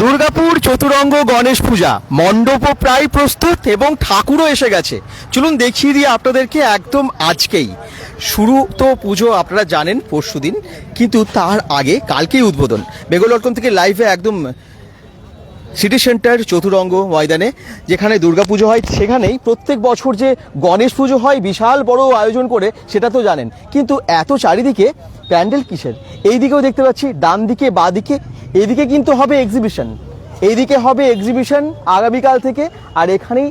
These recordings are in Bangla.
দুর্গাপুর চতুরঙ্গ গণেশ পূজা। মণ্ডপও প্রায় প্রস্তুত এবং ঠাকুরও এসে গেছে। চলুন দেখিয়ে দিয়ে আপনাদেরকে একদম আজকেই। শুরু তো পুজো আপনারা জানেন, পরশুদিন। কিন্তু তার আগে কালকেই উদ্বোধন। বেঙ্গল থেকে লাইভে একদম সিটি সেন্টার চতুরঙ্গ ময়দানে, যেখানে দুর্গাপুজো হয়, সেখানেই প্রত্যেক বছর যে গণেশ পুজো হয়, বিশাল বড় আয়োজন করে, সেটা তো জানেন। কিন্তু এত চারিদিকে প্যান্ডেল কিসের? এই দিকেও দেখতে পাচ্ছি, ডান দিকে, বা দিকে, এদিকে কিন্তু হবে এক্সিবিশন এইদিকে হবে এক্সিবিশন আগামীকাল থেকে, আর এখানেই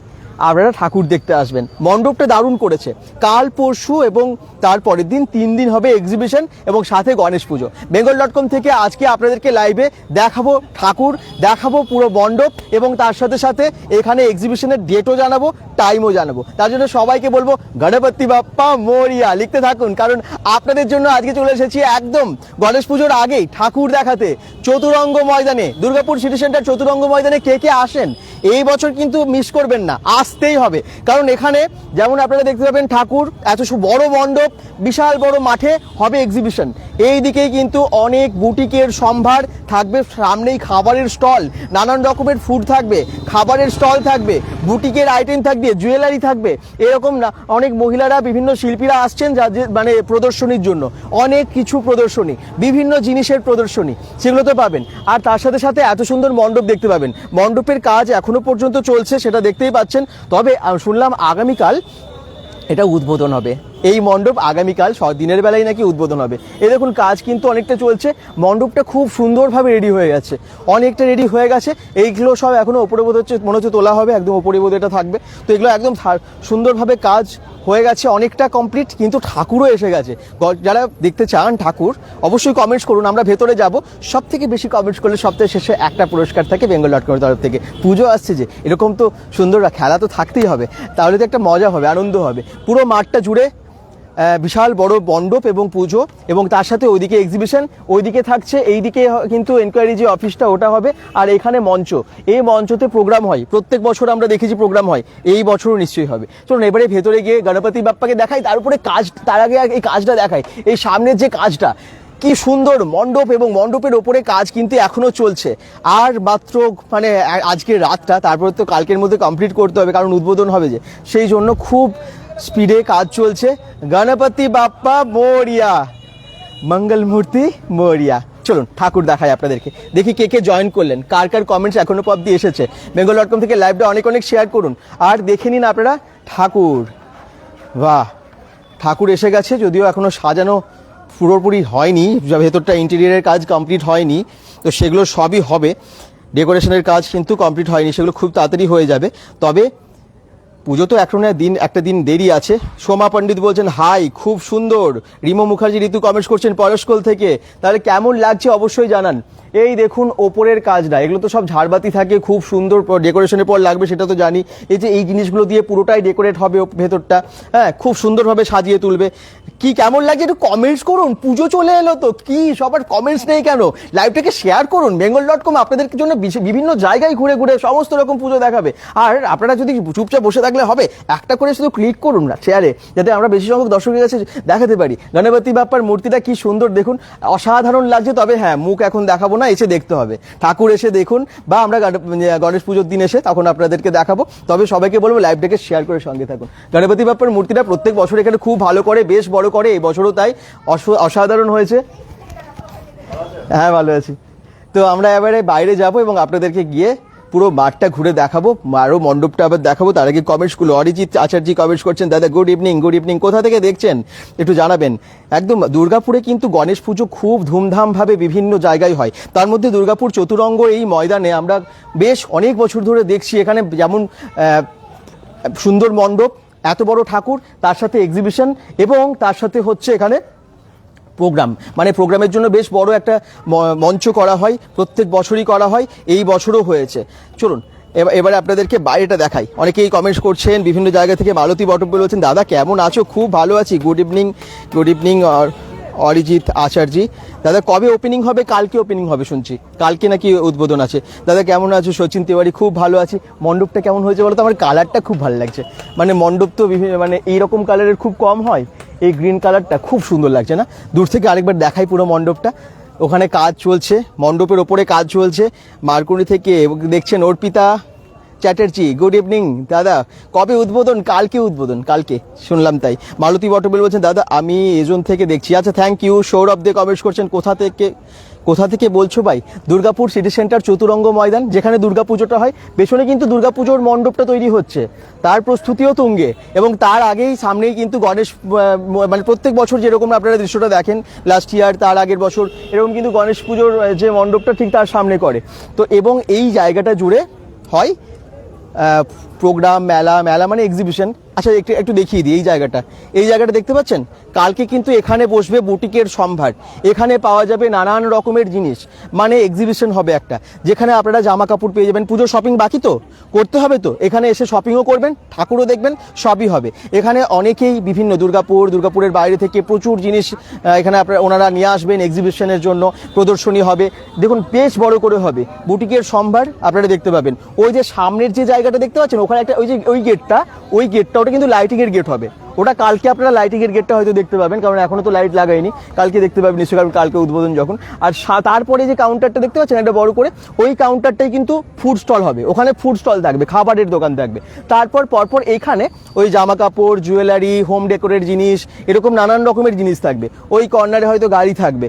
আপনারা ঠাকুর দেখতে আসবেন। মণ্ডপটা দারুণ করেছে। কাল পরশু এবং তারপরের দিন তিন দিন হবে এক্সিবিশন এবং সাথে গণেশ পুজো। বেঙ্গল ডট কম থেকে আজকে আপনাদেরকে লাইভে দেখাবো ঠাকুর, দেখাবো পুরো মণ্ডপ এবং তার সাথে সাথে এখানে এক্সিবিশনের ডেটও জানাব টাইমও জানাব। তার জন্য সবাইকে বলব, গণপতি বাপ্পা, মরিয়া লিখতে থাকুন। কারণ আপনাদের জন্য আজকে চলে এসেছি একদম গণেশ পুজোর আগেই ঠাকুর দেখাতে। চতুরঙ্গ ময়দানে, দুর্গাপুর সিটি সেন্টার চতুরঙ্গ ময়দানে কে কে আসেন? এই বছর কিন্তু মিস করবেন না। আসতেই হবে। কারণ এখানে যেমন আপনারা দেখতে পাবেন ঠাকুর, এত বড় মণ্ডপ, বিশাল বড় মাঠে হবে এক্সিবিশন এই দিকেই কিন্তু অনেক বুটিকের সম্ভার থাকবে, সামনেই খাবারের স্টল, নানান রকমের ফুড থাকবে, খাবারের স্টল থাকবে, বুটিকের আইটেম থাকবে জুয়েলারি থাকবে, এরকম না, অনেক মহিলারা, বিভিন্ন শিল্পীরা আসছেন যা মানে প্রদর্শনীর জন্য। অনেক কিছু প্রদর্শনী, বিভিন্ন জিনিসের প্রদর্শনী, সেগুলো তো পাবেন। আর তার সাথে সাথে এত সুন্দর মণ্ডপ দেখতে পাবেন। মণ্ডপের কাজ এখনও পর্যন্ত চলছে, সেটা দেখতেই পাচ্ছেন। তবে শুনলাম আগামীকাল এটা উদ্বোধন হবে। এই মণ্ডপ আগামীকাল দিনের বেলায় নাকি উদ্বোধন হবে। এ দেখুন, কাজ কিন্তু অনেকটা চলছে। মণ্ডপটা খুব সুন্দরভাবে রেডি হয়ে গেছে। অনেকটা রেডি হয়ে গেছে। এইগুলো সব এখনও ওপরে বোধ হচ্ছে মনে হচ্ছে তোলা হবে। একদম ওপরে বোধ এটা থাকবে। তো এগুলো একদম সুন্দরভাবে কাজ হয়ে গেছে, অনেকটা কমপ্লিট কিন্তু ঠাকুরও এসে গেছে। যারা দেখতে চান ঠাকুর, অবশ্যই কমেন্টস করুন। আমরা ভেতরে যাব। সব থেকে বেশি কমেন্টস করলে সপ্তাহে শেষে একটা পুরস্কার থাকে বেঙ্গল ডট কমের তরফ থেকে। পুজো আসছে যে, এরকম তো সুন্দর খেলা তো থাকতেই হবে। তাহলে তো একটা মজা হবে, আনন্দ হবে। পুরো মাঠটা জুড়ে বিশাল বড় মণ্ডপ এবং পুজো এবং তার সাথে ওইদিকে এক্সিবিশন ওইদিকে থাকছে, এইদিকে কিন্তু এনকোয়ারি যে অফিসটা ওটা হবে আর এখানে মঞ্চ। এই মঞ্চতে প্রোগ্রাম হয়, প্রত্যেক বছর আমরা দেখেছি প্রোগ্রাম হয়, এই বছরও নিশ্চয়ই হবে। চলুন এবারে ভেতরে গিয়ে গণপতি বাপ্পাকে দেখাই তার উপরে কাজ, তার আগে এই কাজটা দেখাই। এই সামনের যে কাজটা, কি সুন্দর মণ্ডপ এবং মণ্ডপের ওপরে কাজ কিন্তু এখনও চলছে। আর মাত্র মানে আজকের রাতটা, তারপরে তো কালকের মধ্যে কমপ্লিট করতে হবে, কারণ উদ্বোধন হবে যে। সেই জন্য খুব স্পিডে কাজ চলছে। গণপতি বাপ্পা, মোরিয়া। মঙ্গল মূর্তি, মোরিয়া। চলুন, ঠাকুর দেখাই আপনাদেরকে। দেখি কে কে জয়েন করলেন। কার কার কমেন্টস এখনও অব্দি এসেছে? বেঙ্গল ডট কম থেকে লাইভটা অনেক অনেক শেয়ার করুন। আর দেখে নিন আপনারা, ঠাকুর। বাহ! ঠাকুর এসে গেছে, যদিও এখনও সাজানো পুরোপুরি হয়নি ভেতরটা ইন্টেরিয়ারের কাজ কমপ্লিট হয়নি। তো সেগুলো সবই হবে। ডেকোরেশনের কাজ কিন্তু কমপ্লিট হয়নি, সেগুলো খুব তাড়াতাড়ি হয়ে যাবে। তবে পুজো তো এখন দিন একটা দিন দেরি আছে। সোমা পণ্ডিত বলছেন, হাই, খুব সুন্দর। রিমো মুখার্জি, ঋতু কমেন্টস করছেন পরস্কল থেকে। তাহলে কেমন লাগছে অবশ্যই জানান। এই দেখুন, ওপরের কাজটা। এগুলো তো সব ঝাড়বাতি থাকে, খুব সুন্দর ডেকোরেশনের পর লাগবে, সেটা তো জানি। এই যে এই জিনিসগুলো দিয়ে পুরোটাই ডেকোরেট হবে ভেতরটা হ্যাঁ খুব সুন্দরভাবে সাজিয়ে তুলবে। কি কেমন লাগছে একটু কমেন্টস করুন, পুজো চলে এলো তো, কি সবার কমেন্টস নেই কেন? লাইভটাকে শেয়ার করুন বেঙ্গল ডট কম আপনাদের জন্য বিভিন্ন জায়গায় ঘুরে ঘুরে সমস্ত রকম পুজো দেখাবে। আর আপনারা যদি চুপচাপ বসে থাকলে হবে, একটা করে শুধু ক্লিক করুন না শেয়ারে যাতে আমরা বেশি সংখ্যক দর্শকের কাছে দেখাতে পারি। গণপতি বাপ্পার মূর্তিটা কি সুন্দর, দেখুন, অসাধারণ লাগছে, তবে হ্যাঁ মুখ এখন দেখাবো না, এসে দেখতে হবে। ঠাকুর এসে দেখুন বা আমরা গণ- গণেশ পুজোর দিন এসে তখন আপনাদেরকে দেখাবো। তবে সবাইকে বলব লাইভটাকে শেয়ার করে সঙ্গে থাকুন। গণপতি বাপ্পার মূর্তিটা প্রত্যেক বছর এখানে খুব ভালো করে, বেশ বড় করে, এই বছরও তাই অস- অসাধারণ হয়েছে। হ্যাঁ ভালো আছি। তো আমরা এবারে বাইরে যাব এবং আপনাদেরকে গিয়ে পুরো মাঠটা ঘুরে দেখাবো আরও মণ্ডপটা আবার দেখাবো। তার আগে কমেন্টসগুলো অরিজিৎ আচার্যি কমেন্টস করছেন, দাদা গুড ইভিনিং গুড ইভিনিং কোথা থেকে দেখছেন? একটু জানাবেন। একদম দুর্গাপুরে কিন্তু গণেশ পুজো খুব ধুমধামভাবে বিভিন্ন জায়গায় হয়। তার মধ্যে দুর্গাপুর চতুরঙ্গ এই ময়দানে আমরা বেশ অনেক বছর ধরে দেখছি। এখানে যেমন সুন্দর মণ্ডপ, এত বড় ঠাকুর, তার সাথে এক্সিবিশন এবং তার সাথে হচ্ছে এখানে প্রোগ্রাম মানে প্রোগ্রামের জন্য বেশ বড় একটা মঞ্চ করা হয়, প্রত্যেক বছরই করা হয়, এই বছরও হয়েছে। চলুন এবার আপনাদেরকে বাইরেটা দেখাই। অনেকেই কমেন্টস করছেন, বিভিন্ন জায়গা থেকে মালতী বটম বলছেন, দাদা, কেমন আছো? খুব ভালো আছি। Good evening good evening Arijit Acharya. দাদা, কবে ওপেনিং হবে? কালকে ওপেনিং হবে, শুনছি। কালকে নাকি উদ্বোধন আছে। দাদা, কেমন আছো? সচিন তিওয়ারি, খুব ভালো আছি। মণ্ডপটা কেমন হয়েছে বলো তো? আমার কালারটা খুব ভালো লাগছে। মানে মণ্ডপ তো বিভিন্ন মানে এইরকম কালারের খুব কম হয়। এই গ্রিন কালারটা খুব সুন্দর লাগছে না? দূর থেকে আরেকবার দেখাই পুরো মণ্ডপটা। ওখানে কাজ চলছে, মণ্ডপের ওপরে কাজ চলছে। মার্কুনি থেকে দেখছেন অর্পিতা। চ্যাটার্জি গুড ইভিনিং দাদা। কবে উদ্বোধন? কালকে উদ্বোধন? কালকে। শুনলাম তাই। মালতী বটবেল বলছেন, দাদা, আমি এজন থেকে দেখছি। আচ্ছা thank you Sourav Dey comments করছেন, কোথা থেকে কোথা থেকে বলছো ভাই? দুর্গাপুর সিটি সেন্টার চতুরঙ্গ ময়দান, যেখানে দুর্গাপুজোটা হয়। পেছনে কিন্তু দুর্গাপুজোর মণ্ডপটা তৈরি হচ্ছে। তার প্রস্তুতিও তুঙ্গে। এবং তার আগেই সামনেই কিন্তু গণেশ মানে প্রত্যেক বছর যেরকম আপনারা দৃশ্যটা দেখেন লাস্ট ইয়ার তার আগের বছর, এরকম কিন্তু গণেশ পুজোর যে মণ্ডপটা ঠিক তার সামনে করে। তো এবং এই জায়গাটা জুড়ে হয় uh, প্রোগ্রাম, মেলা মেলা মানে এক্সিবিশন আচ্ছা একটু একটু দেখিয়ে দিই এই জায়গাটা। এই জায়গাটা দেখতে পাচ্ছেন? কালকে কিন্তু এখানে বসবে বুটিকের সম্ভার। এখানে পাওয়া যাবে নানান রকমের জিনিস। মানে এক্সিবিশন হবে একটা। যেখানে আপনারা জামা কাপড় পেয়ে যাবেন। পুজোর শপিং বাকি তো? করতে হবে তো? এখানে এসে শপিংও করবেন, ঠাকুরও দেখবেন, সবই হবে। এখানে অনেকেই বিভিন্ন দুর্গাপুর, দুর্গাপুরের বাইরে থেকে প্রচুর জিনিস এখানে আপনারা, ওনারা নিয়ে আসবেন এক্সিবিশনের জন্য। প্রদর্শনী হবে। দেখুন, বেশ বড় করে হবে। বুটিকের সম্ভার আপনারা দেখতে পাবেন। ওই যে সামনের যে জায়গাটা দেখতে পাচ্ছেন ওখানে একটা ওই যে ওই গেটটা ওই গেটটা ওটা কিন্তু লাইটিংয়ের গেট হবে। ওটা কালকে আপনারা লাইটিংয়ের গেটটা হয়তো দেখতে পাবেন, কারণ এখনও তো লাইট লাগাইনি। কালকে দেখতে পাবেন, নিশ্চয়ই কারণ কালকে উদ্বোধন যখন। আর তারপরে যে কাউন্টারটা দেখতে পাচ্ছেন, একটা বড় করে, ওই কাউন্টারটাই কিন্তু ফুড স্টল হবে। ওখানে ফুড স্টল থাকবে, খাবারের দোকান থাকবে। তারপর পরপর এইখানে ওই জামা কাপড় জুয়েলারি হোম ডেকোরের জিনিস, এরকম নানান রকমের জিনিস থাকবে। ওই কর্নারে হয়তো গাড়ি থাকবে।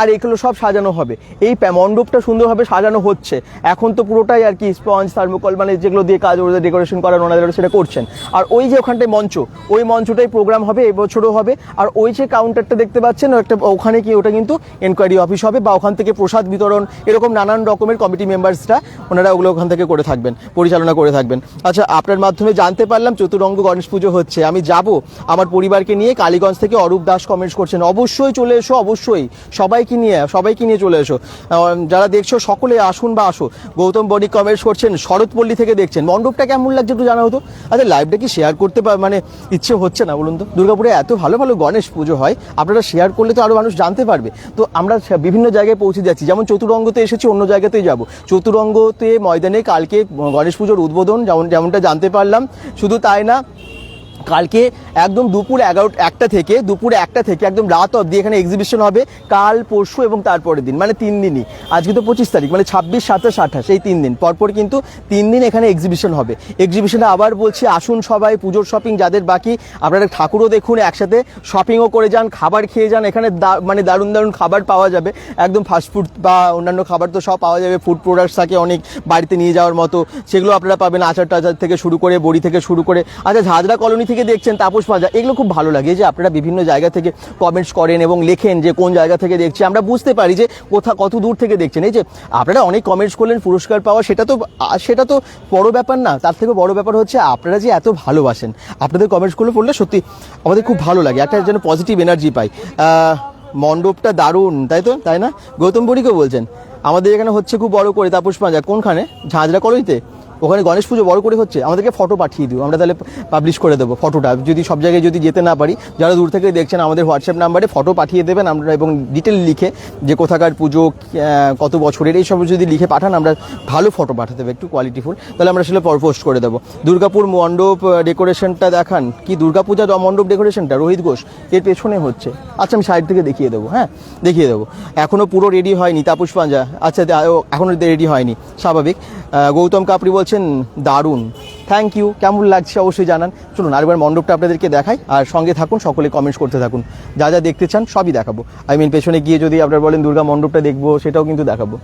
আর এগুলো সব সাজানো হবে। এই মণ্ডপটা সুন্দরভাবে সাজানো হচ্ছে। এখন তো পুরোটাই আর কি স্পঞ্জ থার্মোকল মানে যেগুলো দিয়ে কাজ, ওদের ডেকোরেশন করার ওনাদের সেটা করছেন। আর ওই যে ওখানটায় মঞ্চ, ওই মঞ্চটাই প্রোগ্রাম হবে, এবছরও হবে। আর ওই যে কাউন্টারটা দেখতে পাচ্ছেন একটা, ওখানে কি ওটা কিন্তু এনকোয়ারি অফিস হবে বা ওখান থেকে প্রসাদ বিতরণ, এরকম নানান রকমের কমিটি মেম্বার্সরা ওনারা ওগুলো ওখান থেকে করে থাকবেন, পরিচালনা করে থাকবেন। আচ্ছা আপনার মাধ্যমে জানতে পারলাম চতুরঙ্গ গণেশ পুজো হচ্ছে। আমি যাব আমার পরিবারকে নিয়ে কালীগঞ্জ থেকে অরূপ দাস কমেন্টস করছেন। অবশ্যই চলে এসো, অবশ্যই। সবাইকে নিয়ে সবাইকে নিয়ে চলে এসো। যারা দেখছ, সকলে আসুন বা আসো। গৌতম বণিক কমেন্টস করছেন, শরৎপল্লী থেকে দেখছেন। মণ্ডপটা কেমন লাগছে একটু জানা হতো? আচ্ছা লাইভটা কি শেয়ার করতে মানে ইচ্ছে হচ্ছে না বলুন তো? দুর্গাপুরে এত ভালো ভালো গণেশ পুজো হয়, আপনারা শেয়ার করলে তো আরও মানুষ জানতে পারবে। তো আমরা বিভিন্ন জায়গায় পৌঁছে যাচ্ছি, যেমন চতুরঙ্গতে এসেছি, অন্য জায়গাতেই যাব। চতুরঙ্গতে ময়দানে কালকে গণেশ পুজোর উদ্বোধন, যেমন যেমনটা জানতে পারলাম। শুধু তাই না কালকে একদম দুপুর এগারো একটা থেকে, দুপুর একটা থেকে একদম রাত অবধি এখানে এক্সিবিশন হবে। কাল, পরশু এবং তারপরের দিন মানে তিন দিনই। আজকে তো পঁচিশ তারিখ মানে ছাব্বিশ, সাতাশ, আঠাশ, এই তিন দিন। পরপর কিন্তু তিন দিন এখানে এক্সিবিশন হবে। এক্সিবিশনে আবার বলছি, আসুন সবাই, পুজোর শপিং যাদের বাকি, আপনারা ঠাকুরও দেখুন একসাথে শপিংও করে যান, খাবার খেয়ে যান, এখানে মানে দারুণ দারুণ খাবার পাওয়া যাবে। একদম ফাস্টফুড বা অন্যান্য খাবার তো সব পাওয়া যাবে ফুড প্রোডাক্টস থাকে অনেক বাড়িতে নিয়ে যাওয়ার মতো, সেগুলো আপনারা পাবেন আচার টাচার থেকে শুরু করে, বড়ি থেকে শুরু করে। আচ্ছা ঝাঁঝরা কলোনি থেকে দেখছেন তাপস মাজা এগুলো খুব ভালো লাগে যে আপনারা বিভিন্ন জায়গা থেকে কমেন্টস করেন এবং লেখেন যে কোন জায়গা থেকে দেখছি। আমরা বুঝতে পারি যে কোথা, কত দূর থেকে দেখছেন। এই যে আপনারা অনেক কমেন্টস করলেন পুরস্কার পাওয়া, সেটা তো সেটা তো বড় ব্যাপার না। তার থেকে বড় ব্যাপার হচ্ছে আপনারা যে এত ভালোবাসেন, আপনাদের কমেন্টসগুলো পড়লে সত্যি আমাদের খুব ভালো লাগে, একটা যেন পজিটিভ এনার্জি পাই। মণ্ডপটা দারুণ, তাই তো? তাই না? গৌতম বুড়িকেও বলছেন, আমাদের এখানে হচ্ছে খুব বড় করে তাপস পাঁজা কোনখানে? ঝাঁঝরা কলোনিতে? ওখানে গণেশ পুজো বড় করে হচ্ছে আমাদেরকে ফটো পাঠিয়ে দিও। আমরা তাহলে পাবলিশ করে দেবো ফটোটা যদি সব জায়গায় যদি যেতে না পারি যারা দূর থেকে দেখছেন আমাদের হোয়াটসঅ্যাপ নাম্বারে ফটো পাঠিয়ে দেবেন আমরা এবং ডিটেল লিখে যে কোথাকার পুজো কত বছরের এই সব যদি লিখে পাঠান আমরা ভালো ফটো পাঠাতে হবে একটু কোয়ালিটিফুল তাহলে আমরা সেটা পোস্ট করে দেবো। দুর্গাপুর মণ্ডপ ডেকোরেশনটা দেখান। কি দুর্গাপূজা মণ্ডপ ডেকোরেশনটা রোহিত ঘোষ এর পেছনে হচ্ছে। আচ্ছা আমি সাইড থেকে দেখিয়ে দেবো হ্যাঁ? দেখিয়ে দেবো। এখনও পুরো রেডি হয়নি তাপস পাঞ্জা। আচ্ছা দা- ও, এখনও রেডি হয়নি। স্বাভাবিক। গৌতম কাপড়ি বলছেন দারুণ। থ্যাংক ইউ কেমন লাগছে অবশ্যই জানান। চলুন আরেকবার মণ্ডপটা আপনাদেরকে দেখাই। আর সঙ্গে থাকুন, সকলে কমেন্টস করতে থাকুন। যা যা দেখতে চান সবই দেখাবো। আই মিন পেছনে গিয়ে যদি আপনারা বলেন, দুর্গা মণ্ডপটা দেখব, সেটাও কিন্তু দেখাবো।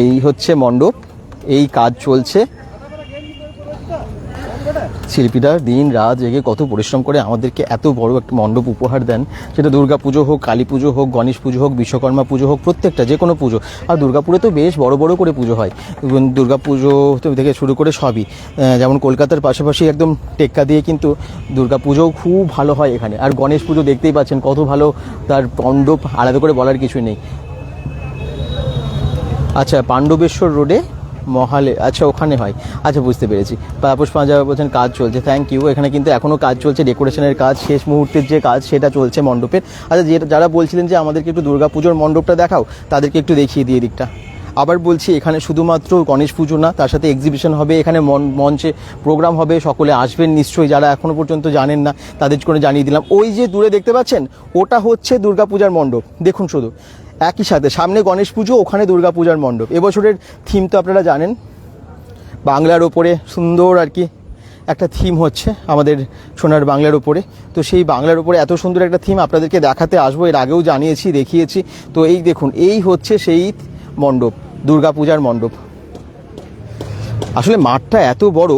এই হচ্ছে মণ্ডপ। এই কাজ চলছে। শিল্পীরা? দিন, রাত জেগে কত পরিশ্রম করে আমাদেরকে এত বড় একটা মণ্ডপ উপহার দেন। সেটা দুর্গা পুজো হোক, কালী পুজো হোক, গণেশ পুজো হোক, বিশ্বকর্মা পুজো হোক, প্রত্যেকটা, যে কোনো পুজো। আর দুর্গাপুরে তো বেশ বড় বড় করে পুজো হয়। দুর্গা পুজো থেকে শুরু করে সবই। যেমন কলকাতার পাশাপাশি একদম টেক্কা দিয়ে কিন্তু দুর্গা পুজোও খুব ভালো হয় এখানে। আর গণেশ পুজো দেখতেই পাচ্ছেন, কত ভালো তার মণ্ডপ, আলাদা করে বলার কিছুই নেই। আচ্ছা পাণ্ডবেশ্বর রোডে মহালে। আচ্ছা ওখানে হয়। আচ্ছা বুঝতে পেরেছি। তাপস পাঁজা বলছেন, কাজ চলছে থ্যাংক ইউ এখানে কিন্তু এখনও কাজ চলছে ডেকোরেশনের কাজ, শেষ মুহূর্তের যে কাজ, সেটা চলছে মণ্ডপের। আচ্ছা যে যারা বলছিলেন যে আমাদেরকে একটু দুর্গাপুজোর মণ্ডপটা দেখাও, তাদেরকে একটু দেখিয়ে দিয়ে দিকটা। আবার বলছি, এখানে শুধুমাত্র গণেশ পুজো না, তার সাথে এক্সিবিশন হবে, এখানে মঞ্চে প্রোগ্রাম হবে, সকলে আসবেন নিশ্চয়ই, যারা এখনও পর্যন্ত জানেন না, তাদের করে জানিয়ে দিলাম। ওই যে দূরে দেখতে পাচ্ছেন, ওটা হচ্ছে দুর্গাপূজার মণ্ডপ। দেখুন শুধু। একই সাথে। সামনে গণেশ পুজো, ওখানে দুর্গাপূজার মণ্ডপ। এবছরের থিম তো আপনারা জানেন। বাংলার ওপরে সুন্দর আর কি একটা থিম হচ্ছে আমাদের সোনার বাংলার ওপরে। তো সেই বাংলার ওপরে এত সুন্দর একটা থিম আপনাদেরকে দেখাতে আসব, এর আগেও জানিয়েছি, দেখিয়েছি। তো এই দেখুন, এই হচ্ছে সেই মণ্ডপ দুর্গাপূজার মণ্ডপ। আসলে মাঠটা এত বড়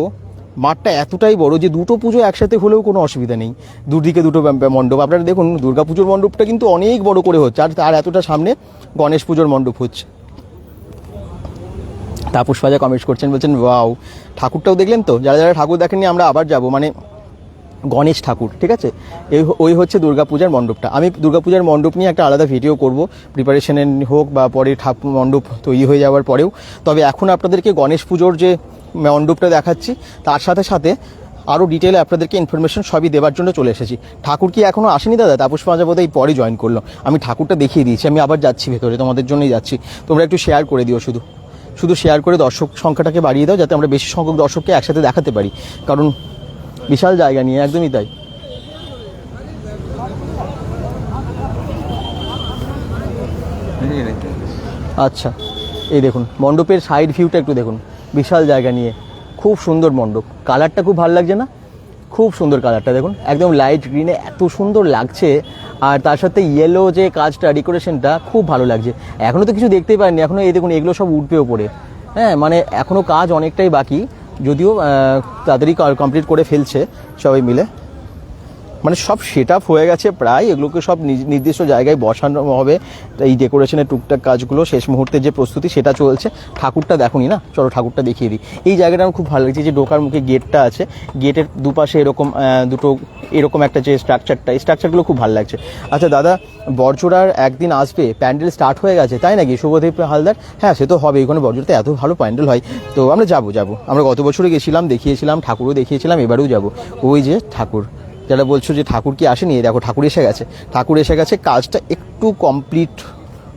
মাঠটা এতটাই বড় যে দুটো পুজো একসাথে হলেও কোনো অসুবিধা নেই। দুদিকে দুটো মণ্ডপ। আপনারা দেখুন দুর্গাপুজোর মণ্ডপটা কিন্তু অনেক বড় করে হচ্ছে। আর তার এতটা সামনে গণেশ পুজোর মণ্ডপ হচ্ছে। তাপস ফাজা কমেন্টস করছেন, বলছেন ওয়াও ঠাকুরটাও দেখলেন তো? যারা যারা ঠাকুর দেখেননি, আমরা আবার যাব। মানে গণেশ ঠাকুর, ঠিক আছে? এই ওই হচ্ছে দুর্গাপূজার মণ্ডপটা। আমি দুর্গাপূজার মণ্ডপ নিয়ে একটা আলাদা ভিডিও করব। প্রিপারেশনের হোক বা পরে ঠাকুর মণ্ডপ তৈরি হয়ে যাওয়ার পরেও। তবে এখন আপনাদেরকে গণেশ পুজোর যে মণ্ডপটা দেখাচ্ছি। তার সাথে সাথে আরও ডিটেলে আপনাদেরকে ইনফরমেশন সবই দেওয়ার জন্য চলে এসেছি। ঠাকুর কি এখনও আসেনি দাদা? তাপস পাঁজা বোধহয় পরে জয়েন করল। আমি ঠাকুরটা দেখিয়ে দিয়েছি। আমি আবার যাচ্ছি ভেতরে, তোমাদের জন্যই যাচ্ছি। তোমরা একটু শেয়ার করে দিও শুধু। শুধু শেয়ার করে দর্শক সংখ্যাটাকে বাড়িয়ে দাও, যাতে আমরা বেশি সংখ্যক দর্শককে একসাথে দেখাতে পারি। কারণ বিশাল জায়গা নিয়ে, একদমই তাই। আচ্ছা এই দেখুন, মণ্ডপের সাইড ভিউটা একটু দেখুন। বিশাল জায়গা নিয়ে। খুব সুন্দর মণ্ডপ। কালারটা খুব ভালো লাগছে না? খুব সুন্দর কালারটা, দেখুন। একদম লাইট গ্রিনে এত সুন্দর লাগছে। আর তার সাথে ইয়েলো যে কাজটা ডেকোরেশনটা খুব ভালো লাগছে। এখনও তো কিছু দেখতেই পারিনি এখনও এই দেখুন, এগুলো সব উঠবে ওপরে। হ্যাঁ মানে এখনও কাজ অনেকটাই বাকি। যদিও তাড়াতাড়ি কমপ্লিট করে ফেলছে সবাই মিলে। মানে সব সেট আপ হয়ে গেছে প্রায়। এগুলোকে সব নির্দিষ্ট জায়গায় বসানো হবে। এই ডেকোরেশনের টুকটাক কাজগুলো শেষ মুহূর্তে যে প্রস্তুতি সেটা চলছে। ঠাকুরটা দেখুনি না? চলো ঠাকুরটা দেখিয়ে দিই। এই জায়গাটা আমার খুব ভালো লাগছে। যে ঢোকার মুখে গেটটা আছে গেটের দুপাশে এরকম দুটো এরকম একটা যে স্ট্রাকচারটা এই স্ট্রাকচারগুলো খুব ভালো লাগছে। আচ্ছা দাদা, বরজোড়ার একদিন আসবে, প্যান্ডেল স্টার্ট হয়ে গেছে, তাই নাকি? শুভদীপ হালদার? হ্যাঁ সে তো হবে। এখানে বরজোড়াতে এত ভালো প্যান্ডেল হয়। তো আমরা যাব যাব। আমরা গত বছরে গেছিলাম, দেখিয়েছিলাম, ঠাকুরও দেখিয়েছিলাম, এবারেও যাব। ওই যে ঠাকুর। যারা বলছো যে ঠাকুর কি আসেনি দেখো ঠাকুর এসে গেছে। ঠাকুর এসে গেছে, কাজটা একটু কমপ্লিট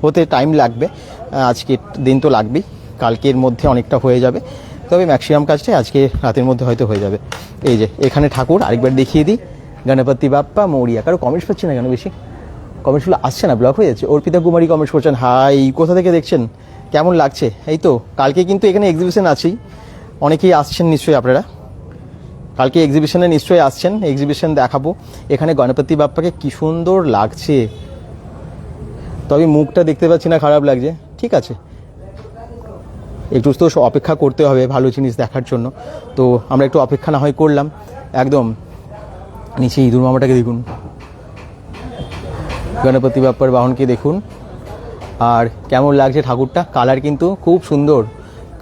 হতে টাইম লাগবে। আজকে দিন তো লাগবেই, কালকের মধ্যে অনেকটা হয়ে যাবে। তবে ম্যাক্সিমাম কাজটাই আজকে রাতের মধ্যে হয়তো হয়ে যাবে। এই যে, এখানে ঠাকুর, আরেকবার দেখিয়ে দিই। গণপতি বাপ্পা মৌরিয়া কারও কমেন্টস পাচ্ছি না কেন বেশি? কমেন্টসগুলো আসছে না ব্লক হয়ে যাচ্ছে। অর্পিতা কুমারী কমেন্টস করছেন, হাই, কোথা থেকে দেখছেন? কেমন লাগছে? এই তো, কালকে কিন্তু এখানে এক্সিবিশন আছেই। অনেকেই আসছেন নিশ্চয়ই আপনারা। কালকে এক্সিবিশনে নিশ্চয়ই আসছেন। এক্সিবিশন দেখাবো। এখানে গণপতি বাপ্পাকে কি সুন্দর লাগছে। তবে মুখটা দেখতে পাচ্ছি না, খারাপ লাগছে। ঠিক আছে। একটু তো অপেক্ষা করতে হবে ভালো জিনিস দেখার জন্য। তো আমরা একটু অপেক্ষা না হয় করলাম। একদম নিচে ইঁদুর মামাটাকে দেখুন। গণপতি বাপ্পার বাহনকে দেখুন। আর কেমন লাগছে ঠাকুরটা? কালার কিন্তু খুব সুন্দর।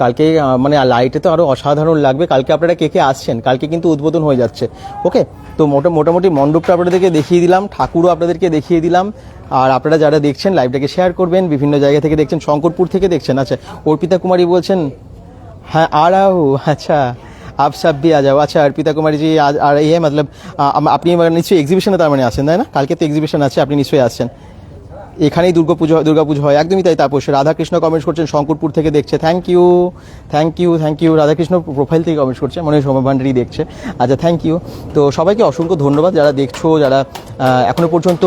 কালকে মানে লাইটে তো আরও অসাধারণ লাগবে। কালকে আপনারা কে কে আসছেন? কালকে কিন্তু উদ্বোধন হয়ে যাচ্ছে। ওকে তো মোটা, মোটামুটি মণ্ডপটা আপনাদেরকে দেখিয়ে দিলাম, ঠাকুরও আপনাদেরকে দেখিয়ে দিলাম। আর আপনারা যারা দেখছেন লাইভটাকে শেয়ার করবেন, বিভিন্ন জায়গা থেকে দেখছেন, শঙ্করপুর থেকে দেখছেন। আচ্ছা অর্পিতা কুমারী বলছেন হ্যাঁ আরাও আচ্ছা আপ দিয়ে যাও। আচ্ছা অর্পিতা কুমারীজি আর ইয়ে মতলব আপনি মানে নিশ্চয়ই এক্সিবিশনে তার মানে আসেন তাই না? কালকে তো এক্সিবিশন আছে, আপনি নিশ্চয়ই আসছেন। এখানেই দুর্গাপুজো হয় দুর্গাপুজো হয় একদমই তাই তাপস। রাধাকৃষ্ণ কমেন্টস করছেন শঙ্করপুর থেকে দেখছে thank you thank you thank you Radhakrishna profile থেকে কমেন্টস করছে মনে হয় সোমা ভান্ডারি দেখছে। আচ্ছা থ্যাংক ইউ তো সবাইকে অসংখ্য ধন্যবাদ যারা দেখছ যারা আহ, এখনও পর্যন্ত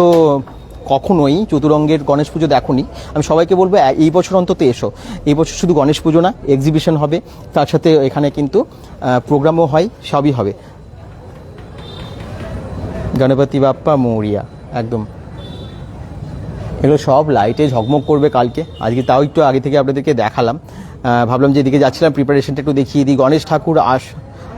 কখনোই চতুরঙ্গের গণেশ পুজো দেখোনি। আমি সবাইকে বলব এই বছর অন্তত এসো। এই বছর শুধু গণেশ পুজো না এক্সিবিশন হবে। তার সাথে এখানে কিন্তু প্রোগ্রামও হয় সবই হবে। গণপতি বাপ্পা মৌরিয়া একদম। এগুলো সব লাইটে ঝকমক করবে কালকে। আজকে তাও একটু আগে থেকে আপনাদেরকে দেখালাম। ভাবলাম যে এদিকে যাচ্ছিলাম প্রিপারেশনটা একটু দেখিয়ে দিই। গণেশ ঠাকুর আস,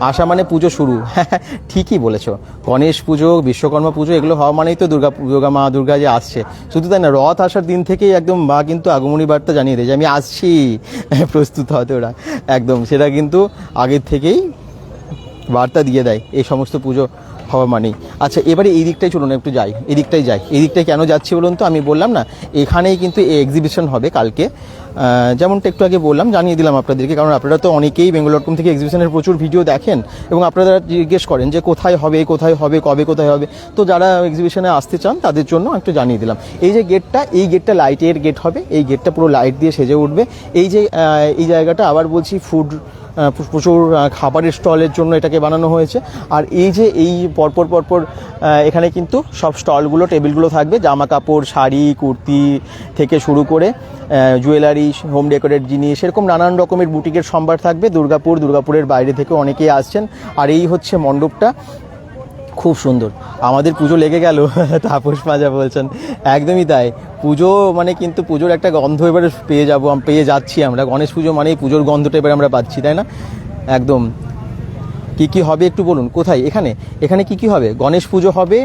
আসা মানে পুজো শুরু। হ্যাঁ ঠিকই বলেছ। গণেশ পুজো, বিশ্বকর্মা পুজো, এগুলো হওয়া মানেই তো দুর্গা দুর্গা মা, দুর্গা যে আসছে। শুধু তাই না, রথ আসার দিন থেকেই একদম মা কিন্তু আগমনী বার্তা জানিয়ে দেয় যে, আমি আসছি। প্রস্তুত হতে ওরা। একদম, সেটা কিন্তু আগের থেকেই বার্তা দিয়ে দেয়। এই সমস্ত পুজো হওয়া মানেই আচ্ছা এবারে এই দিকটাই চলুন, একটু যাই। এই দিকটাই যাই। এই দিকটাই কেন যাচ্ছি বলুন তো? আমি বললাম না, এখানেই কিন্তু এই এক্সিবিশন হবে কালকে। যেমনটা একটু আগে বললাম, জানিয়ে দিলাম আপনাদেরকে, কারণ আপনারা তো অনেকেই বেঙ্গল ডট কম থেকে এক্সিবিশনের প্রচুর ভিডিও দেখেন এবং আপনারা জিজ্ঞেস করেন যে কোথায় হবে কোথায় হবে, কবে কোথায় হবে। তো যারা এক্সিবিশনে আসতে চান, তাদের জন্য একটু জানিয়ে দিলাম। এই যে গেটটা এই গেটটা লাইটের গেট হবে, এই গেটটা পুরো লাইট দিয়ে সেজে উঠবে। এই যে এই জায়গাটা আবার বলছি ফুড প্রচুর খাবারের স্টলের জন্য এটাকে বানানো হয়েছে। আর এই যে, এই পরপর পরপর এখানে কিন্তু সব স্টলগুলো টেবিলগুলো থাকবে, জামা কাপড়, শাড়ি, কুর্তি থেকে শুরু করে জুয়েলারি হোম ডেকোরেট জিনিস, এরকম নানান রকমের বুটিকের সম্ভার থাকবে। দুর্গাপুর, দুর্গাপুরের বাইরে থেকে অনেকেই আসছেন। আর এই হচ্ছে মণ্ডপটা। খুব সুন্দর। আমাদের পুজো লেগে গেল। তাপস মাজা বলছেন, একদমই তাই। পুজো মানে কিন্তু পুজোর একটা গন্ধ এবারে পেয়ে যাব, পেয়ে যাচ্ছি আমরা। গণেশ পুজো মানেই পুজোর গন্ধটা এবারে আমরা পাচ্ছি, তাই না? একদম। কি কি হবে একটু বলুন, কোথায়, এখানে? এখানে কি কি হবে? গণেশ পুজো হবে,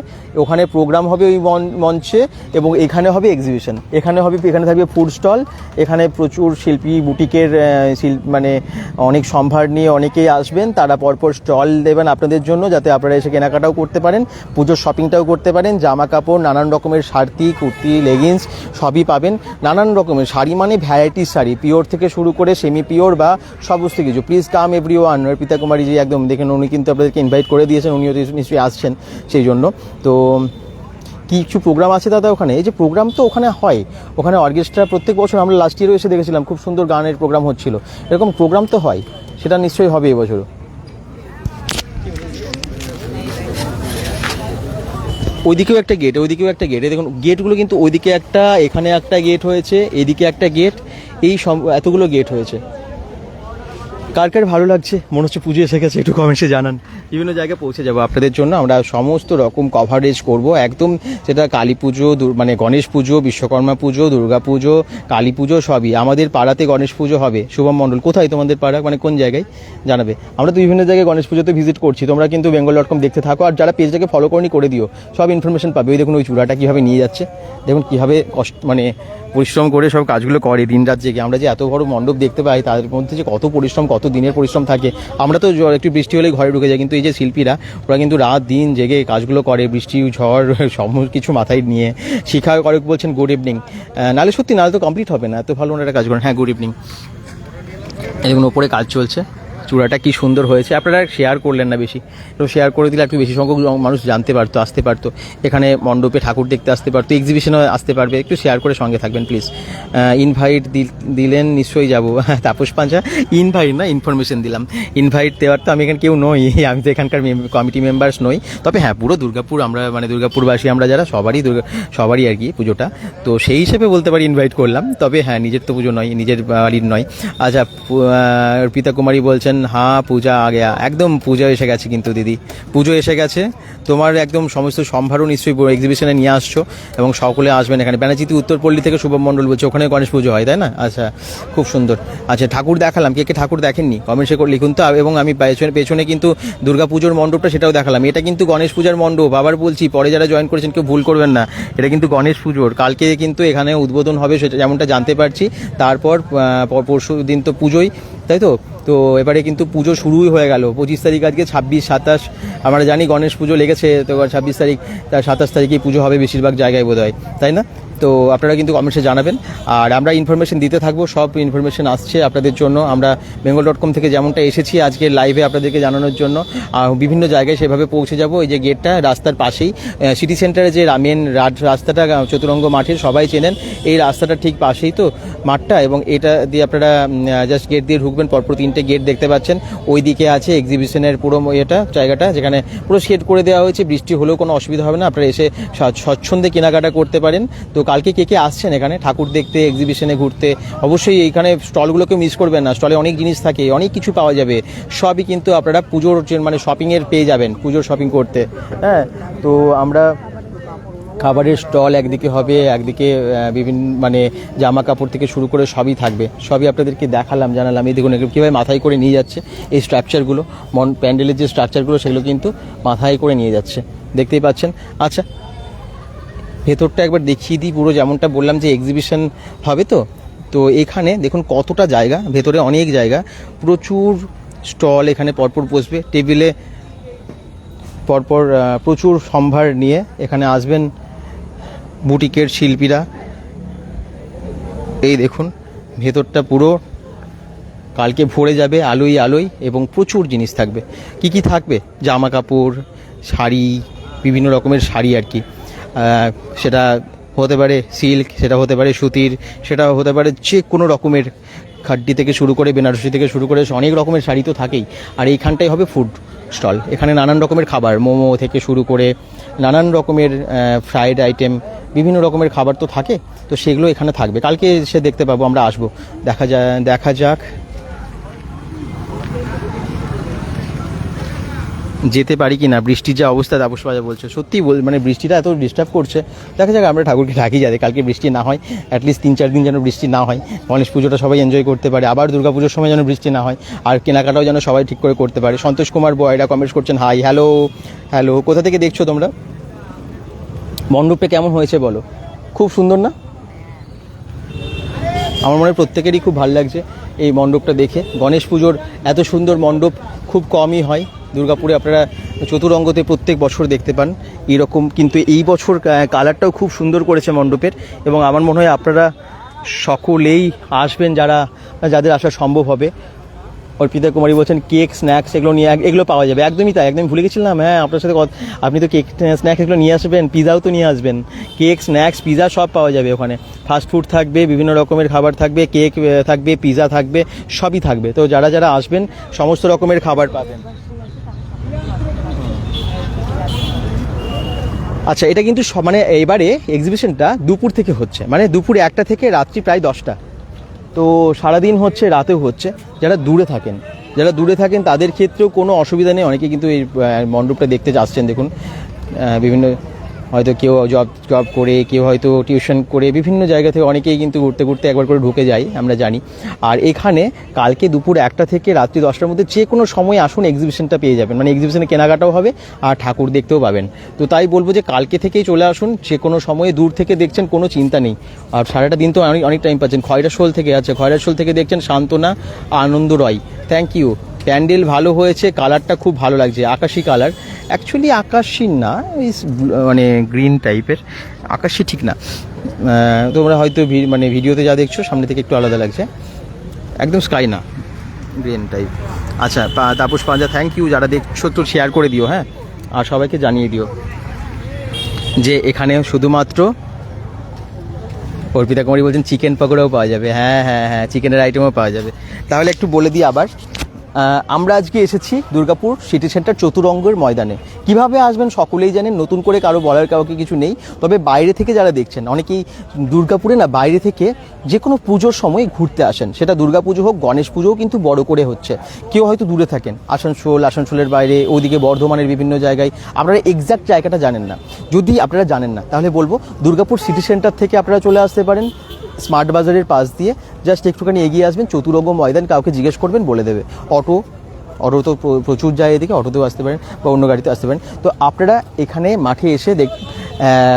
ওখানে প্রোগ্রাম হবে ওই মঞ্চে, এবং এখানে হবে এক্সিবিশন এখানে হবে, এখানে থাকবে ফুড স্টল এখানে প্রচুর শিল্পী বুটিকের শিল্প মানে অনেক সম্ভার নিয়ে অনেকেই আসবেন, তারা পরপর স্টল দেবেন আপনাদের জন্য, যাতে আপনারা এসে কেনাকাটাও করতে পারেন, পুজোর শপিংটাও করতে পারেন জামা কাপড় নানান রকমের শাড়ি কুর্তি লেগিংস সবই পাবেন। নানান রকমের শাড়ি মানে ভ্যারাইটিস শাড়ি পিওর থেকে শুরু করে সেমি পিওর বা সমস্ত কিছু। Please come every one Arpita Kumari ji, একদম দেখেন উনি কিন্তু আপনাদেরকে ইনভাইট করে দিয়েছেন, উনিও নিশ্চয়ই আসছেন সেই জন্য। তো কিছু প্রোগ্রাম আছে দাদা ওখানে? এই যে প্রোগ্রাম তো ওখানে হয়। ওখানে অর্কেস্ট্রা প্রত্যেক বছর আমরা লাস্ট ইয়ারও এসে দেখেছিলাম, খুব সুন্দর গানের প্রোগ্রাম হচ্ছিল। এরকম প্রোগ্রাম তো হয়। সেটা নিশ্চয়ই হবে এবছরও। ওইদিকেও একটা গেট ওইদিকেও একটা গেট দেখুন গেটগুলো কিন্তু ওইদিকে একটা, এখানে একটা গেট হয়েছে, এদিকে একটা গেট এই সব, এতগুলো গেট হয়েছে। কার কার ভালো লাগছে? মনে হচ্ছে পুজো এসে গেছে, একটু কমেন্টসে জানান। বিভিন্ন জায়গায় পৌঁছে যাব আপনাদের জন্য। আমরা সমস্ত রকম কভারেজ করব। একদম সেটা কালী পুজো মানে গণেশ পুজো, বিশ্বকর্মা পুজো, দুর্গা পুজো, কালী পুজো সবই। আমাদের পাড়াতে গণেশ পুজো হবে। শুভম মণ্ডল, কোথায় তোমাদের পাড়া? মানে কোন জায়গায়? জানাবে। আমরা তো বিভিন্ন জায়গায় গণেশ পুজোতে ভিজিট করছি। তোমরা কিন্তু বেঙ্গল ডট কম দেখতে থাকো। আর যারা পেজটাকে ফলো করনি, করে দিও। সব ইনফরমেশন পাবে। ওই দেখুন, ওই চূড়াটা কীভাবে নিয়ে যাচ্ছে। দেখুন, কীভাবে কষ্ট মানে পরিশ্রম করে সব কাজগুলো করে দিন রাত জেগে। আমরা যে এত বড় মণ্ডপ দেখতে পাই, তার মধ্যে যে কত পরিশ্রম, কত দিনের পরিশ্রম থাকে। আমরা তো একটু বৃষ্টি হলেই ঘরে ঢুকে যাই, কিন্তু এই যে শিল্পীরা, ওরা কিন্তু রাত দিন জেগে কাজগুলো করে, বৃষ্টি, ঝড় সব কিছু মাথায় নিয়ে। শিখা করে বলছেন গুড ইভিনিং নাহলে সত্যি নাহলে তো কমপ্লিট হবে না, এত ভালো ওনারা কাজ করেন। হ্যাঁ গুড ইভিনিং দেখুন, ওপরে কাজ চলছে। চূড়াটা কি সুন্দর হয়েছে। আপনারা শেয়ার করলেন না বেশি। একটু শেয়ার করে দিলে একটু বেশি সংখ্যক মানুষ জানতে পারতো আসতে পারতো। এখানে মণ্ডপে ঠাকুর দেখতে আসতে পারতো এক্সিবিশনে আসতে পারবে। একটু শেয়ার করে সঙ্গে থাকবেন প্লিজ ইনভাইট দিলেন নিশ্চয়ই যাব। তাপস পাঞ্চা ইনভাইট না ইনফরমেশন দিলাম। ইনভাইট দেওয়ার তো আমি এখানে কেউ নই। আমি তো এখানকার কমিটি মেম্বার্স নই। তবে হ্যাঁ পুরো দুর্গাপুর আমরা মানে দুর্গাপুরবাসী আমরা যারা সবারই দুর্গা সবারই আর কি পুজোটা। তো সেই হিসেবে বলতে পারি ইনভাইট করলাম। তবে হ্যাঁ নিজের তো পুজো নয় নিজের বাড়ির নয়। আচ্ছা পু- আহ, অর্পিতা কুমারী বলছেন হ্যাঁ পূজা, আ গেয়া। একদম পূজা এসে গেছে কিন্তু দিদি। পুজো এসে গেছে। তোমার একদম সমস্ত সম্ভারও নিশ্চয়ই এক্সিবিশনে নিয়ে আসছো এবং সকলে আসবেন এখানে। ব্যানার্জিতে উত্তরপল্লী থেকে শুভম মণ্ডল বলছে, ওখানে গণেশ পুজো হয়, তাই না? আচ্ছা খুব সুন্দর। আচ্ছা ঠাকুর দেখালাম। কে কে ঠাকুর দেখেননি? কমেন্টসে করে লিখুন তো। এবং আমি পেছনে পেছনে কিন্তু দুর্গা পুজোর মণ্ডপটা সেটাও দেখালাম। এটা কিন্তু গণেশ পূজার মণ্ডপ। আবার বলছি, পরে যারা জয়েন করেছেন কেউ ভুল করবেন না। এটা কিন্তু গণেশ পুজোর। কালকে কিন্তু এখানে উদ্বোধন হবে সেটা যেমনটা জানতে পারছি। তারপর পরশু দিন তো পুজোই, তাই তো? তো এবারে কিন্তু পুজো শুরুই হয়ে গেল। পঁচিশ তারিখ আজকে, ছাব্বিশ, সাতাশ। আমরা জানি গণেশ পুজো লেগেছে, তো ছাব্বিশ তারিখ, তার সাতাশ তারিখেই পুজো হবে বেশিরভাগ জায়গায় বোধ তাই না? তো আপনারা কিন্তু কমেন্টসে জানাবেন। আর আমরা ইনফরমেশন দিতে থাকব, সব ইনফরমেশন আসছে আপনাদের জন্য। আমরা বেঙ্গল ডট কম থেকে যেমনটা এসেছি আজকে লাইভে আপনাদেরকে জানানোর জন্য। বিভিন্ন জায়গায় সেভাবে পৌঁছে যাব। এই যে গেটটা রাস্তার পাশেই সিটি সেন্টারে যে মেন রাস্তাটা, চতুরঙ্গ মাঠের সবাই চেনেন। এই রাস্তাটা ঠিক পাশেই তো মাঠটা এবং এটা দিয়ে আপনারা জাস্ট গেট দিয়ে ঢুকবেন, পরপর তিনটে গেট দেখতে পাচ্ছেন। ওই দিকে আছে এক্সিবিশনের পুরো এটা জায়গাটা, যেখানে পুরো শেড করে দেওয়া হয়েছে। বৃষ্টি হলেও কোনো অসুবিধা হবে না, আপনারা এসে স্বচ্ছন্দে কেনাকাটা করতে পারেন। তো কালকে কে কে আসছেন এখানে, ঠাকুর দেখতে এক্সিবিশনে ঘুরতে, অবশ্যই এইখানে স্টলগুলোকে মিস করবেন না। স্টলে অনেক জিনিস থাকে, অনেক কিছু পাওয়া যাবে। সবই কিন্তু আপনারা পুজোর মানে শপিংয়ের পেয়ে যাবেন, পুজোর শপিং করতে। হ্যাঁ তো আমরা খাবারের স্টল একদিকে হবে, একদিকে বিভিন্ন মানে জামা কাপড় থেকে শুরু করে সবই থাকবে। সবই আপনাদেরকে দেখালাম, জানালাম। এই দেখুন কীভাবে মাথায় করে নিয়ে যাচ্ছে এই স্ট্রাকচারগুলো। মন, প্যান্ডেলের যে স্ট্রাকচারগুলো, সেগুলো কিন্তু মাথায় করে নিয়ে যাচ্ছে। দেখতেই পাচ্ছেন? আচ্ছা ভেতরটা একবার দেখিয়ে দিই পুরো যেমনটা বললাম যে এক্সিবিশন হবে তো? তো এখানে দেখুন কতটা জায়গা, ভেতরে অনেক জায়গা। প্রচুর স্টল এখানে পরপর বসবে। টেবিলে পরপর প্রচুর সম্ভার নিয়ে এখানে আসবেন বুটিকের শিল্পীরা। এই দেখুন, ভেতরটা পুরো কালকে ভরে যাবে আলোই আলোই এবং প্রচুর জিনিস থাকবে। কি কি থাকবে? জামা কাপড়, শাড়ি, বিভিন্ন রকমের শাড়ি আর কি। সেটা হতে পারে সিল্ক, সেটা হতে পারে সুতির, সেটা হতে পারে যে কোনো রকমের খাড্ডি থেকে শুরু করে, বেনারসি থেকে শুরু করে, অনেক রকমের শাড়ি তো থাকেই। আর এইখানটাই হবে ফুড স্টল এখানে নানান রকমের খাবার, মোমো থেকে শুরু করে নানান রকমের ফ্রায়েড আইটেম বিভিন্ন রকমের খাবার তো থাকে, তো সেগুলো এখানে থাকবে। কালকে সে দেখতে পাবো, আমরা আসব। দেখা যা, দেখা যাক। যেতে পারি কি না বৃষ্টির যা অবস্থা, তাপস বাজা বলছে। সত্যি বল মানে বৃষ্টিটা এত ডিস্টার্ব করছে। দেখা যাক, আমরা ঠাকুরকে ডাকি যাতে কালকে বৃষ্টি না হয় অ্যাটলিস্ট তিন চার দিন যেন বৃষ্টি না হয়। গণেশ পুজোটা সবাই এনজয় করতে পারে, আবার পুজোর সময় যেন বৃষ্টি না হয়, আর কেনাকাটাও যেন সবাই ঠিক করে করতে পারে। সন্তোষ কুমার বয়রা কমেন্টস করছেন হাই হ্যালো হ্যালো কোথা থেকে দেখছ তোমরা? মণ্ডপে কেমন হয়েছে বলো? খুব সুন্দর না? আমার মনে হয় প্রত্যেকেরই খুব ভালো লাগছে এই মণ্ডপটা দেখে। গণেশ পুজোর এত সুন্দর মণ্ডপ খুব কমই হয়। দুর্গাপুরে আপনারা চতুরঙ্গতে প্রত্যেক বছর দেখতে পান। এরকম কিন্তু এই বছর কালারটাও খুব সুন্দর করেছে মণ্ডপের এবং আমার মনে হয় আপনারা সকলেই আসবেন যারা, যাদের আসা সম্ভব হবে। অর্পিতা কুমারী বলছেন, কেক স্ন্যাক্স এগুলো নিয়ে এগুলো পাওয়া যাবে। একদমই তাই একদম ভুলে গেছিলাম। হ্যাঁ আপনার সাথে আপনি তো কেক স্ন্যাক্স এগুলো নিয়ে আসবেন পিজাও তো নিয়ে আসবেন। কেক স্ন্যাক্স পিজা সব পাওয়া যাবে ওখানে। ফাস্ট ফুড থাকবে, বিভিন্ন রকমের খাবার থাকবে, কেক থাকবে পিজা থাকবে, সবই থাকবে। তো যারা যারা আসবেন, সমস্ত রকমের খাবার পাবেন। আচ্ছা এটা কিন্তু মানে এবারে এক্সিবিশনটা দুপুর থেকে হচ্ছে। মানে দুপুর একটা থেকে রাত্রি প্রায় দশটা। তো সারাদিন হচ্ছে, রাতেও হচ্ছে, যারা দূরে থাকেন, যারা দূরে থাকেন তাদের ক্ষেত্রেও কোনো অসুবিধা নেই। অনেকে কিন্তু এই মণ্ডপটা দেখতে যাচ্ছেন, দেখুন বিভিন্ন হয়তো কেউ জব জব করে, কেউ হয়তো টিউশন করে, বিভিন্ন জায়গা থেকে অনেকেই কিন্তু ঘুরতে ঘুরতে একবার করে ঢুকে যায়, আমরা জানি। আর এখানে কালকে দুপুর একটা থেকে রাত্রি দশটার মধ্যে যে কোনো সময় আসুন এক্সিবিশনটা পেয়ে যাবেন। মানে এক্সিবিশনে কেনাকাটাও হবে আর ঠাকুর দেখতেও পাবেন। তো তাই বলব যে কালকে থেকেই চলে আসুন, যে কোনো সময়ে দূর থেকে দেখছেন কোনো চিন্তা নেই। আর সারাটা দিন তো অনেক অনেক টাইম পাচ্ছেন। খয়রাশোল থেকে আছে খয়রাশোল থেকে দেখছেন সান্ত্বনা আনন্দ রয় থ্যাংক ইউ প্যান্ডেল ভালো হয়েছে, কালারটা খুব ভালো লাগছে, আকাশি কালার। অ্যাকচুয়ালি আকাশি না মানে গ্রিন টাইপের আকাশি ঠিক না। তোমরা হয়তো মানে ভিডিওতে যা দেখছ, সামনে থেকে একটু আলাদা লাগছে। একদম স্কাই না গ্রিন টাইপ আচ্ছা তাপস পাঞ্জা থ্যাংক ইউ যারা দেখছ তো শেয়ার করে দিও হ্যাঁ? আর সবাইকে জানিয়ে দিও যে এখানে শুধুমাত্র অর্পিতা কুমারী বলছেন চিকেন পকোড়াও পাওয়া যাবে। হ্যাঁ হ্যাঁ হ্যাঁ চিকেনের আইটেমও পাওয়া যাবে। তাহলে একটু বলে দিই আবার আমরা আজকে এসেছি দুর্গাপুর সিটি সেন্টার চতুরঙ্গের ময়দানে। কীভাবে আসবেন সকলেই জানেন, নতুন করে কারও বলার কাউকে কিছু নেই। তবে বাইরে থেকে যারা দেখছেন, অনেকেই দুর্গাপুরে না, বাইরে থেকে যে কোনো পুজোর সময় ঘুরতে আসেন। সেটা দুর্গাপুজো হোক, গণেশ পুজোও কিন্তু বড় করে হচ্ছে। কেউ হয়তো দূরে থাকেন, আসানসোল, আসানসোলের বাইরে, ওদিকে বর্ধমানের বিভিন্ন জায়গায়। আপনারা এক্সাক্ট জায়গাটা জানেন না। যদি আপনারা জানেন না, তাহলে বলব, দুর্গাপুর সিটি সেন্টার থেকে আপনারা চলে আসতে পারেন। স্মার্ট বাজারের পাশ দিয়ে জাস্ট একটুখানি এগিয়ে আসবেন, চতুরঙ্গ ময়দান কাউকে জিজ্ঞেস করবেন, বলে দেবে। অটো অটো তো প্রচুর যায় এদিকে, অটোতেও আসতে পারেন বা অন্য গাড়িতে আসতে পারেন। তো আপনারা এখানে মাঠে এসে দেখ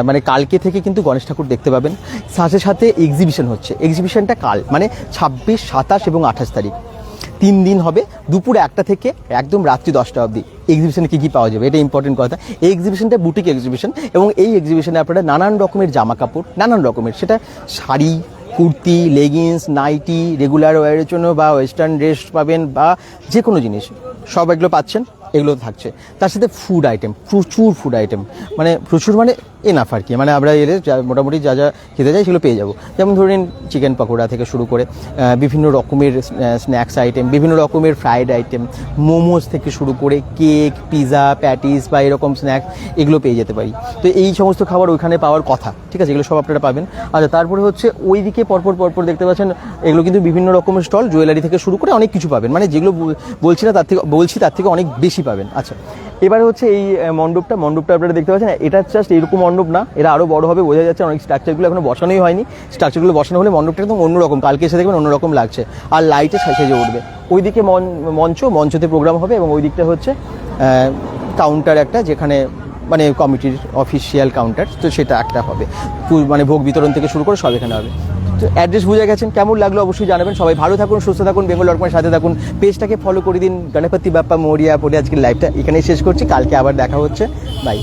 মানে কালকে থেকে কিন্তু গণেশ ঠাকুর দেখতে পাবেন। সাথে সাথে এক্সিবিশন হচ্ছে। এক্সিবিশনটা কাল মানে ছাব্বিশ, সাতাশ এবং আঠাশ তারিখ। তিন দিন হবে দুপুরে একটা থেকে একদম রাত্রি দশটা অবধি। এক্সিবিশনে কী কী পাওয়া যাবে? এটা ইম্পর্টেন্ট কথা। এই এক্সিবিশনটা বুটিক এক্সিবিশন এবং এই এক্সিবিশনে আপনারা নানান রকমের জামা কাপড় নানান রকমের। সেটা sari, kurti leggings nightie regular ওয়ারের জন্য বা ওয়েস্টার্ন ড্রেস পাবেন বা যে কোনো জিনিস। সব এগুলো পাচ্ছেন, এগুলো থাকছে। তার সাথে ফুড আইটেম প্রচুর ফুড আইটেম মানে প্রচুর মানে এনাফ আর কি। মানে আমরা এলে যা- মোটামুটি যা যা খেতে চাই সেগুলো পেয়ে যাব। যেমন ধরেন চিকেন পকোড়া থেকে শুরু করে বিভিন্ন রকমের স্ন্যাক্স আইটেম বিভিন্ন রকমের ফ্রাইড আইটেম মোমোস থেকে শুরু করে কেক পিৎজা প্যাটিস বা এরকম স্ন্যাক্স এগুলো পেয়ে যেতে পারি। তো এই সমস্ত খাবার ওইখানে পাওয়ার কথা, ঠিক আছে? এগুলো সব আপনারা পাবেন। আচ্ছা তারপরে হচ্ছে ওই দিকে পরপর পরপর দেখতে পাচ্ছেন, এগুলো কিন্তু বিভিন্ন রকমের স্টল জুয়েলারি থেকে শুরু করে অনেক কিছু পাবেন। মানে যেগুলো বলছি না, তার থেকে, বলছি তার থেকে অনেক বেশি পাবেন। আচ্ছা এবারে হচ্ছে এই মণ্ডপটা মণ্ডপটা আপনারা দেখতে পাচ্ছেন, এটা জাস্ট এরকম মণ্ডপ না এটা আরও বড় হবে, বোঝা যাচ্ছে অনেক স্ট্রাকচারগুলো এখনও বসানোই হয়নি। স্ট্রাকচারগুলো বসানো হলে মণ্ডপটা একদম অন্যরকম, কালকে এসে দেখবেন অন্যরকম লাগছে, আর লাইটে সেজে উঠবে। ওইদিকে মঞ্চ, মঞ্চতে প্রোগ্রাম হবে এবং ওই দিকটা হচ্ছে কাউন্টার একটা যেখানে মানে কমিটির অফিসিয়াল কাউন্টার তো সেটা একটা হবে। মানে ভোগ বিতরণ থেকে শুরু করে সব এখানে হবে। অ্যাড্রেস বুঝে গেছেন, কেমন লাগল অবশ্যই জানাবেন। সবাই ভালো থাকুন, সুস্থ থাকুন, বেঙ্গল ডটকমের সাথে থাকুন। পেজটাকে ফলো করে দিন। গণপতি বাপ্পা মরিয়া বলে আজকের লাইভটা এখানেই শেষ করছি। কালকে আবার দেখা হচ্ছে। বাই